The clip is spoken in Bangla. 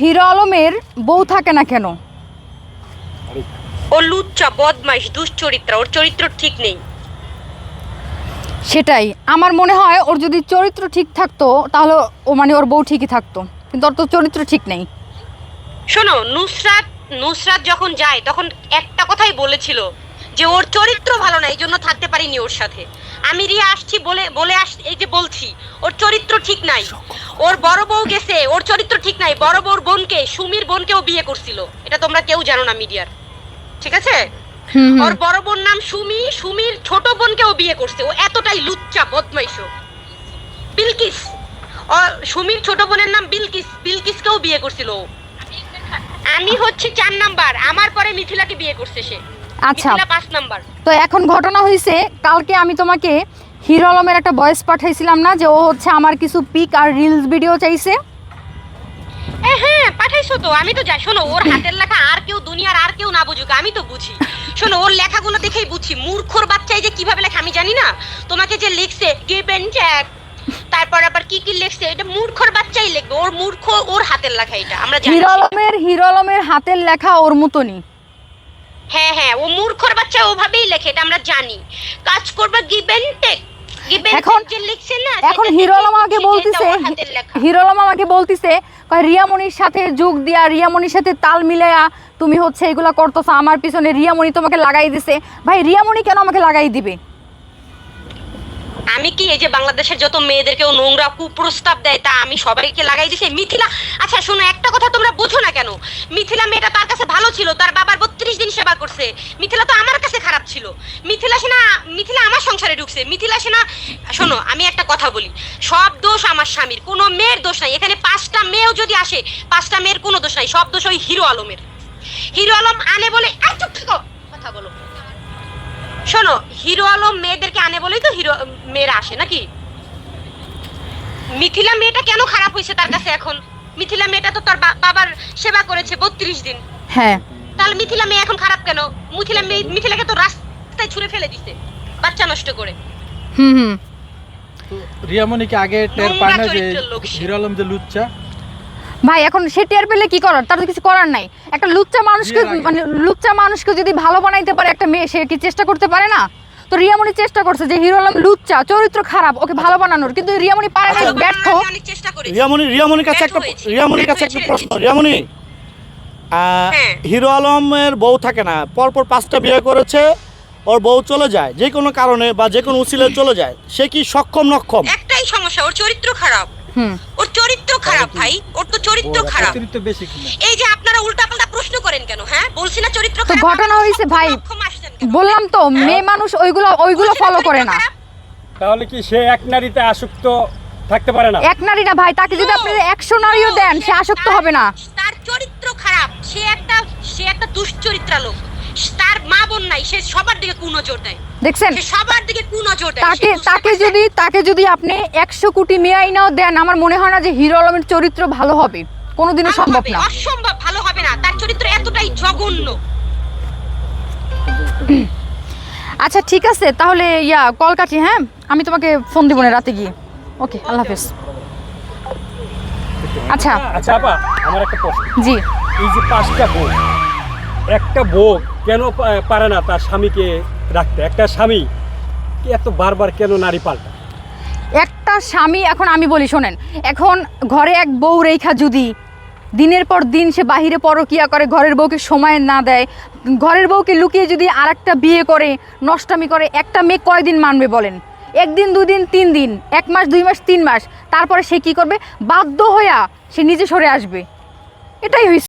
হিরো আলমের বউ থাকে না কেন? ও লুচ্চা বদমাইশ দুশ্চরিত্রা ওর চরিত্র ঠিক নেই। সেটাই। আমার মনে হয় ওর যদি চরিত্র ঠিক থাকতো তাহলে ও মানে ওর বউ ঠিকই থাকতো। কিন্তু ওর তো চরিত্র ঠিক নেই। শোনো নুসরাত নুসরাত যখন যায় তখন একটা কথাই বলেছিল যে ওর চরিত্র ভালো না এই জন্য থাকতে পারিনি ওর সাথে। আমি রিয়া আসছি বলে বলে আস এই যে বলছি ওর চরিত্র ঠিক নাই। ওর বড় বউ গেছে ওর চরিত্র ঠিক নাই। বড় বউর বোনকে সুমির বোনকেও বিয়ে করছিল। এটা তোমরা কেউ জানো না মিডিয়ার। ঠিক আছে। ওর বড় বোন নাম সুমি সুমির ছোট বোনকেও বিয়ে করছে। ও এতটাই লুচ্চা বদমাইশ বিলকিস। সুমির ছোট বোনের নাম বিলকিস। বিলকিসকেও বিয়ে করছিল ও। আমি হচ্ছে চার নাম্বার। আমার পরে মিথিলাকে বিয়ে করছে সে। আচ্ছা। পাঁচ নাম্বার। তো এখন ঘটনা হয়েছে কালকে আমি তোমাকে হিরো আলমের একটা ভয়েস পাঠাইছিলাম না যে ও হচ্ছে আমার কিছু পিক আর রিলস ভিডিও চাইছে। হ্যাঁ পাঠাইছো তো। আমি তো যাই শোনো ওর হাতের লেখা আর কেউ দুনিয়ার আর কেউ না বুঝুক আমি তো বুঝি। শোনো ওর লেখাগুলো দেখেই বুঝি। মূর্খর বাচ্চাই যে কীভাবে লেখে আমি জানি না। তোমাকে যে লিখছে গিভ এন্ড টেক তারপর আবার কি কি লিখছে এটা মূর্খর বাচ্চাই লিখবে। ওর মূর্খ ওর হাতের লেখা এটা আমরা জানি। হিরো আলমের হিরো আলমের হাতের লেখা ওর মতনই। হ্যাঁ হ্যাঁ ও মূর্খর বাচ্চা ওভাবেই লেখে এটা আমরা জানি। কাজ করবে গিভ এন্ড টেক এখন- এখন সেটা হিরো দেখেই আলম আমাকে বলতিছে ওর হাতের লেখা। হিরো আলম আমাকে বলতিছে কয় রিয়ামণির সাথে যোগ দিয়া রিয়ামণির সাথে তাল মিলাইয়া তুমি হচ্ছে এগুলা করতেছো আমার পিছনে রিয়ামণি তোমাকে লাগাই দিছে। ভাই রিয়ামণি কেন আমাকে লাগাই দিবে? আমি কি এই যে বাংলাদেশের যত মেয়েদেরকেও নোংরা কুপ্রস্তাব দেয় তা আমি সবাইকে লাগাই দিছি? মিথিলা আচ্ছা শোনো, একটা কথা তোমরা বুঝো না কেন? মিথিলা মেয়েটা তার কাছে ভালো ছিল, তার বাবার বত্রিশ দিন সেবা করছে। মিথিলা তো আমার কাছে খারাপ ছিল। মিথিলা সেনা, মিথিলা আমার সংসারে ঢুকছে। মিথিলা সেনা, শোনো, আমি একটা কথা বলি। সব দোষ আমার স্বামীর, কোনো মেয়ের দোষ নাই। এখানে পাঁচটা মেয়েও যদি আসে, পাঁচটা মেয়ের কোনো দোষ নাই। সব দোষ ওই হিরো আলমের। হিরো আলম আনে বলে এই চুপ থাকো। কথা বলো। শোনো, হিরো আলম মেয়েদেরকে আনে বলেই তো হিরো, মেয়েরা আসে, নাকি? মিথিলা মেয়েটা কেন খারাপ হয়েছে তার কাছে এখন? মিথিলা মেয়েটা তো তার বাবার সেবা করেছে বত্রিশ দিন। হ্যাঁ। তাহলে মিথিলা মেয়ে এখন খারাপ কেন? মিথিলা মেয়ে মিথিলাকে তো রাস্তায় ছুঁড়ে ফেলে দিছে বাচ্চা নষ্ট করে। হুম হুম। রিয়ামণিকে আগে টের পায় না যে চরিত্রের লোক সে। হিরো আলম যে লুচ্চা। ভাই এখন সে টের পেলে কি করার? তার তো কিছু করার নাই। একটা লুচ্চা মানুষকে মানে লুচ্চা মানুষকে যদি ভালো বানাইতে পারে একটা মেয়ে সে কি চেষ্টা করতে পারে না? তো রিয়ামণি চেষ্টা করছে যে হিরো আলম লুচ্চা চরিত্র খারাপ ওকে ভালো বানানোর কিন্তু রিয়ামণি পারে না আচ্ছা, ব্যর্থ। চেষ্টা করেছি রিয়ামণি রিয়ামণির কাছে একটা রিয়ামণির কাছে একটা প্রশ্ন রিয়ামণি হ্যাঁ। হিরো আলমের বউ থাকে না পরপর পাঁচটা বিয়ে করেছে ওর বউ চলে যায় যে কোনো কারণে বা যে কোনো উচিলে চলে যায় সে কি সক্ষম নক্ষম? একটাই সমস্যা ওর চরিত্র খারাপ। হুম। ওর চরিত্র খারাপ ভাই। ওর তো চরিত্র খারাপ। অতিরিক্ত বেশি কিনা? এই যে আপনারা উল্টাপাল্টা প্রশ্ন করেন কেন হ্যাঁ? বলছি না চরিত্র ঘটনা হয়েছে ভাই? বললাম তো মেয়ে মানুষ ওইগুলো ওইগুলো ফলো করে না। তাহলে কি সে এক নারীতে আসক্ত থাকতে পারে না? এক নারী না ভাই তাকে যদি আপনি একশো নারীও দেন সে আসক্ত হবে না। তার চরিত্র খারাপ। সে একটা সে একটা দুশ্চরিত্রা লোক তার মা বোন নাই সে সবার দিকে কুনজর দেয়। দেখছেন? সে সবার দিকে কুনজর দেয়। তাকে তাকে যদি তাকে যদি আপনি একশো কোটি মেয়ে নাও দেন আমার মনে হয় না যে হিরো আলমের চরিত্র ভালো হবে। কোনোদিনও সম্ভব না। অসম্ভব ভালো হবে না। তার চরিত্র এতটাই জঘন্য। আচ্ছা ঠিক আছে তাহলে ইয়া কল কাটি হ্যাঁ? আমি তোমাকে ফোন দিব না রাতে গিয়ে। ওকে আল্লাহ হাফেজ। আচ্ছা। আচ্ছা আপা আমার একটা প্রশ্ন। জি। এই যে পাঁচটা বউ একটা বউ কেন পারে না তার স্বামীকে রাখতে? একটা স্বামী কি এত বারবার কেন নারী পাল্টা একটা স্বামী এখন আমি বলি শোনেন এখন ঘরে এক বউ রেখা যদি দিনের পর দিন সে বাহিরে পরকিয়া করে, ঘরের বউকে সময় না দেয়। ঘরের বউকে লুকিয়ে যদি আর বিয়ে করে, নষ্টামি করে, একটা মেয়ে কয়দিন মানবে বলেন? একদিন, দুদিন, তিন দিন, এক মাস, দুই মাস, তিন মাস, তারপরে সে কি করবে? বাধ্য হইয়া সে নিজে সরে আসবে। এটাই হয়েছে